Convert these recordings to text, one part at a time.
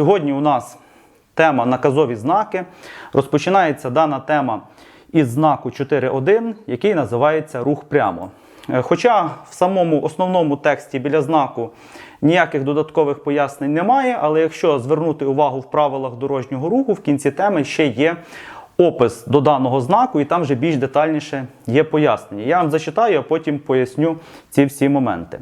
Сьогодні у нас тема наказові знаки. Розпочинається дана тема із знаку 4.1, який називається рух прямо. Е, Хоча в самому основному тексті біля знаку ніяких додаткових пояснень немає, але якщо звернути увагу в правилах дорожнього руху, в кінці теми ще є опис до даного знаку, і там вже більш детальніше є пояснення. Я вам зачитаю, а потім поясню ці всі моменти.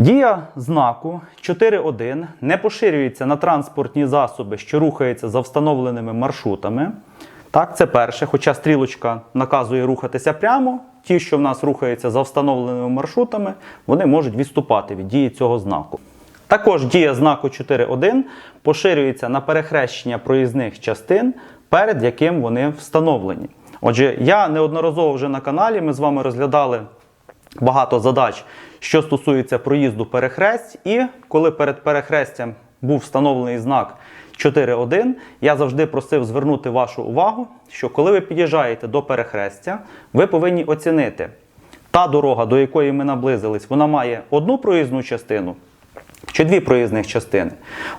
Дія знаку 4.1 не поширюється на транспортні засоби, що рухаються за встановленими маршрутами. Так, це перше, хоча стрілочка наказує рухатися прямо. Ті, що в нас рухаються за встановленими маршрутами, вони можуть відступати від дії цього знаку. Також дія знаку 4.1 поширюється на перехрещення проїзних частин, перед яким вони встановлені. Отже, я неодноразово вже на каналі ми з вами розглядали багато задач, що стосується проїзду перехресть. І коли перед перехрестям був встановлений знак 4.1, я завжди просив звернути вашу увагу, що коли ви під'їжджаєте до перехрестя, ви повинні оцінити, та дорога, до якої ми наблизились, вона має одну проїзну частину чи дві проїзних частини.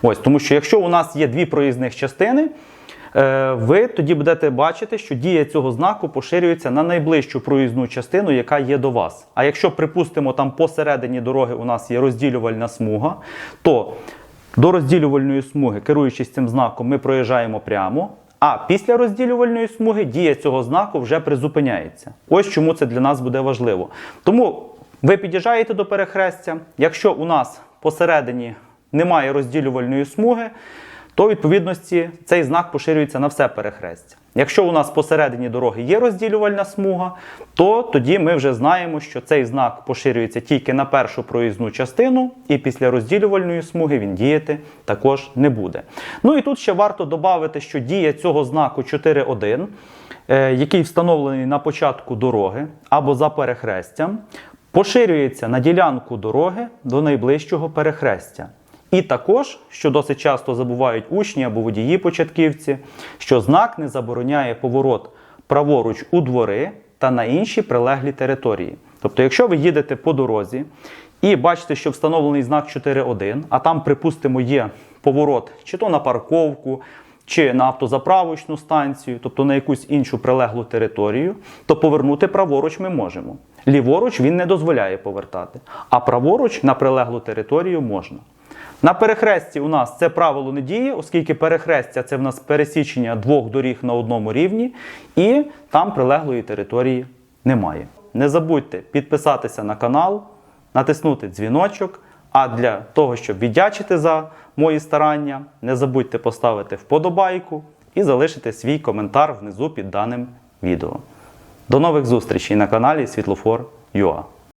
Ось, тому що якщо у нас є дві проїзних частини, ви тоді будете бачити, що дія цього знаку поширюється на найближчу проїзну частину, яка є до вас. А якщо, припустимо, там посередині дороги у нас є розділювальна смуга, то до розділювальної смуги, керуючись цим знаком, ми проїжджаємо прямо. А після розділювальної смуги дія цього знаку вже призупиняється. Ось чому це для нас буде важливо. Тому ви під'їжджаєте до перехрестя. Якщо у нас посередині немає розділювальної смуги, то відповідності цей знак поширюється на все перехрестя. Якщо у нас посередині дороги є розділювальна смуга, то тоді ми вже знаємо, що цей знак поширюється тільки на першу проїзну частину, і після розділювальної смуги він діяти також не буде. Ну і тут ще варто додати, що дія цього знаку 4.1, е, який встановлений на початку дороги або за перехрестям, поширюється на ділянку дороги до найближчого перехрестя. І також, що досить часто забувають учні або водії-початківці, що знак не забороняє поворот праворуч у двори та на інші прилеглі території. Тобто, якщо ви їдете по дорозі і бачите, що встановлений знак 4.1, а там, припустимо, є поворот чи то на парковку, чи на автозаправочну станцію, тобто на якусь іншу прилеглу територію, то повернути праворуч ми можемо. Ліворуч він не дозволяє повертати, а праворуч на прилеглу територію можна. На перехресті у нас це правило не діє, оскільки перехрестя це в нас пересічення двох доріг на одному рівні, і там прилеглої території немає. Не забудьте підписатися на канал, натиснути дзвіночок. А для того, щоб віддячити за мої старання, не забудьте поставити вподобайку і залишити свій коментар внизу під даним відео. До нових зустрічей на каналі Світлофор.ua